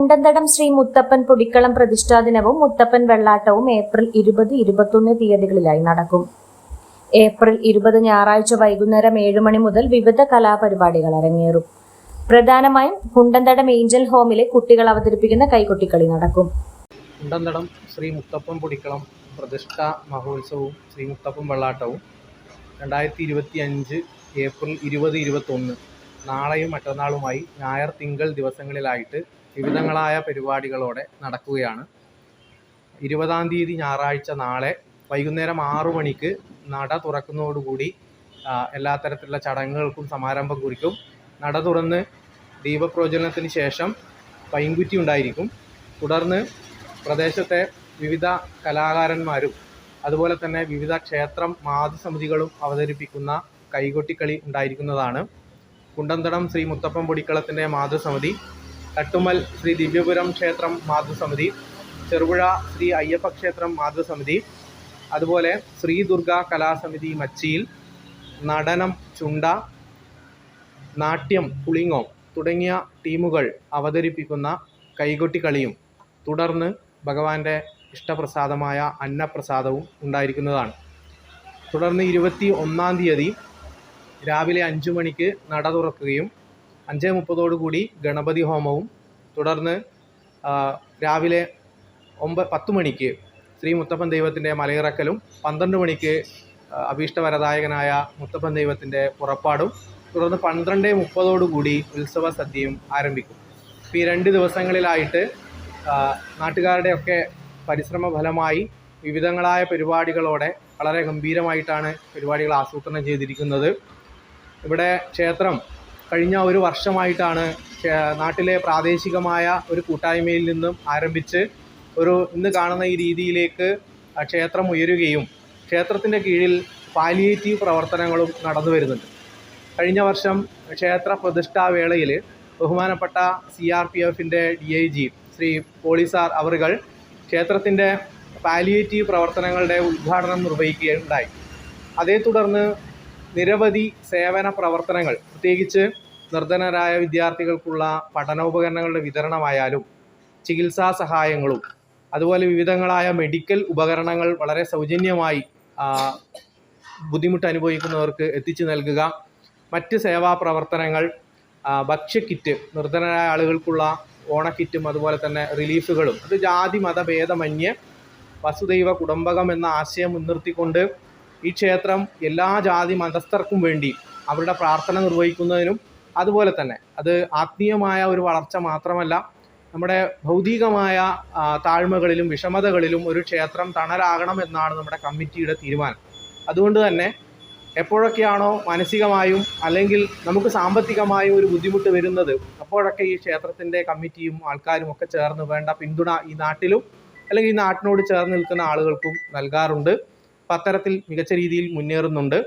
കുണ്ടന്തടം ശ്രീ മുത്തപ്പൻ പൊടിക്കളം പ്രതിഷ്ഠാ ദിനവും മുത്തപ്പൻ വെള്ളാട്ടവും ഏപ്രിൽ ഇരുപത് ഇരുപത്തൊന്ന് തീയതികളിലായി നടക്കും. ഏപ്രിൽ ഇരുപത് ഞായറാഴ്ച വൈകുന്നേരം ഏഴ് മണി മുതൽ വിവിധ കലാപരിപാടികൾ അരങ്ങേറും. പ്രധാനമായും കുണ്ടന്തടം ഏഞ്ചൽ ഹോമിലെ കുട്ടികൾ അവതരിപ്പിക്കുന്ന കൈകൊട്ടിക്കളി നടക്കും. കുണ്ടന്തടം ശ്രീ മുത്തപ്പൻ പൊടിക്കളം പ്രതിഷ്ഠ മഹോത്സവവും ശ്രീ മുത്തപ്പൻ വെള്ളാട്ടവും രണ്ടായിരത്തി ഇരുപത്തി അഞ്ച് ഏപ്രിൽ ഇരുപത് ഇരുപത്തൊന്ന്. നാളെയും മറ്റന്നാളുമായി ഞായർ തിങ്കൾ ദിവസങ്ങളിലായിട്ട് വിവിധങ്ങളായ പരിപാടികളോടെ നടക്കുകയാണ്. ഇരുപതാം തീയതി ഞായറാഴ്ച നാളെ വൈകുന്നേരം ആറു മണിക്ക് നട തുറക്കുന്നതോടുകൂടി എല്ലാ തരത്തിലുള്ള ചടങ്ങുകൾക്കും സമാരംഭം കുറിക്കും. നട തുറന്ന് ദീപപ്രോജ്വലനത്തിന് ശേഷം പൈങ്കുറ്റി ഉണ്ടായിരിക്കും. തുടർന്ന് പ്രദേശത്തെ വിവിധ കലാകാരന്മാരും അതുപോലെ തന്നെ വിവിധ ക്ഷേത്രം മാതൃസമിതികളും അവതരിപ്പിക്കുന്ന കൈകൊട്ടിക്കളി ഉണ്ടായിരിക്കുന്നതാണ്. കുണ്ടന്തടം ശ്രീ മുത്തപ്പൻ പൊടിക്കളത്തിന്റെ മാതൃസമിതി തട്ടുമൽ ശ്രീ ദിവ്യപുരം ക്ഷേത്രം മാതൃസമിതി ചെറുപുഴ ശ്രീ അയ്യപ്പ ക്ഷേത്രം മാതൃസമിതി അതുപോലെ ശ്രീ ദുർഗ കലാസമിതി മച്ചിയിൽ നടനം ചുണ്ട നാട്യം പുളിങ്ങോം തുടങ്ങിയ ടീമുകൾ അവതരിപ്പിക്കുന്ന കൈകൊട്ടിക്കളിയും തുടർന്ന് ഭഗവാന്റെ ഇഷ്ടപ്രസാദമായ അന്നപ്രസാദവും ഉണ്ടായിരിക്കുന്നതാണ്. തുടർന്ന് ഇരുപത്തി ഒന്നാം തീയതി രാവിലെ അഞ്ചു മണിക്ക് നട തുറക്കുകയും അഞ്ച് മുപ്പതോടുകൂടി ഗണപതി ഹോമവും. തുടർന്ന് രാവിലെ ഒമ്പ പത്ത് മണിക്ക് ശ്രീ മുത്തപ്പൻ ദൈവത്തിന്റെ മലയിറക്കലും പന്ത്രണ്ട് മണിക്ക് അഭീഷ്ടവരദായകനായ മുത്തപ്പൻ ദൈവത്തിന്റെ പുറപ്പാടും തുടർന്ന് പന്ത്രണ്ട് മുപ്പതോടുകൂടി ഉത്സവ സദ്യയും ആരംഭിക്കും. അപ്പോൾ ഈ രണ്ട് ദിവസങ്ങളിലായിട്ട് നാട്ടുകാരുടെയൊക്കെ പരിശ്രമ ഫലമായി വിവിധങ്ങളായ പരിപാടികളോടെ വളരെ ഗംഭീരമായിട്ടാണ് പരിപാടികൾ ആസൂത്രണം ചെയ്തിരിക്കുന്നത്. ഇവിടെ ക്ഷേത്രം കഴിഞ്ഞ ഒരു വർഷമായിട്ടാണ് നാട്ടിലെ പ്രാദേശികമായ ഒരു കൂട്ടായ്മയിൽ നിന്നും ആരംഭിച്ച് ഒരു ഇന്ന് കാണുന്ന ഈ രീതിയിലേക്ക് ക്ഷേത്രം ഉയരുകയും ക്ഷേത്രത്തിന്റെ കീഴിൽ പാലിയേറ്റീവ് പ്രവർത്തനങ്ങളും നടന്നു വരുന്നുണ്ട്. കഴിഞ്ഞ വർഷം ക്ഷേത്ര പ്രതിഷ്ഠാവേളയിൽ ബഹുമാനപ്പെട്ട സി ആർ പി എഫിന്റെ D I G Shri Polisar അവറുകൾ ക്ഷേത്രത്തിന്റെ പാലിയേറ്റീവ് പ്രവർത്തനങ്ങളുടെ ഉദ്ഘാടനം നിർവഹിക്കുകയുണ്ടായി. അതേ തുടർന്ന് നിരവധി സേവന പ്രവർത്തനങ്ങൾ പ്രത്യേകിച്ച് നിർധനരായ വിദ്യാർത്ഥികൾക്കുള്ള പഠനോപകരണങ്ങളുടെ വിതരണമായാലും ചികിത്സാ സഹായങ്ങളും അതുപോലെ വിവിധങ്ങളായ മെഡിക്കൽ ഉപകരണങ്ങൾ വളരെ സൗജന്യമായി ബുദ്ധിമുട്ട് അനുഭവിക്കുന്നവർക്ക് എത്തിച്ചു നൽകുക. മറ്റ് സേവാ പ്രവർത്തനങ്ങൾ ഭക്ഷ്യക്കിറ്റ് നിർധനരായ ആളുകൾക്കുള്ള ഓണക്കിറ്റും അതുപോലെ തന്നെ റിലീഫുകളും അത് ജാതി മതഭേദമന്യേ വസുദൈവ കുടുംബകം എന്ന ആശയം മുൻനിർത്തിക്കൊണ്ട് ഈ ക്ഷേത്രം എല്ലാ ജാതി മതസ്ഥർക്കും വേണ്ടി അവരുടെ പ്രാർത്ഥന നിർവഹിക്കുന്നതിനും അതുപോലെ തന്നെ അത് ആത്മീയമായ ഒരു വളർച്ച മാത്രമല്ല നമ്മുടെ ഭൗതികമായ താഴ്മകളിലും വിഷമതകളിലും ഒരു ക്ഷേത്രം തണലാകണം എന്നാണ് നമ്മുടെ കമ്മിറ്റിയുടെ തീരുമാനം. അതുകൊണ്ട് തന്നെ എപ്പോഴൊക്കെയാണോ മാനസികമായും അല്ലെങ്കിൽ നമുക്ക് സാമ്പത്തികമായും ഒരു ബുദ്ധിമുട്ട് വരുന്നത് അപ്പോഴൊക്കെ ഈ ക്ഷേത്രത്തിന്റെ കമ്മിറ്റിയും ആൾക്കാരും ഒക്കെ ചേർന്ന് വേണ്ട പിന്തുണ ഈ നാട്ടിലും അല്ലെങ്കിൽ ഈ നാട്ടിനോട് ചേർന്ന് നിൽക്കുന്ന ആളുകൾക്കും നൽകാറുണ്ട്. അത്തരത്തിൽ മികച്ച രീതിയിൽ മുന്നേറുന്നുണ്ട്.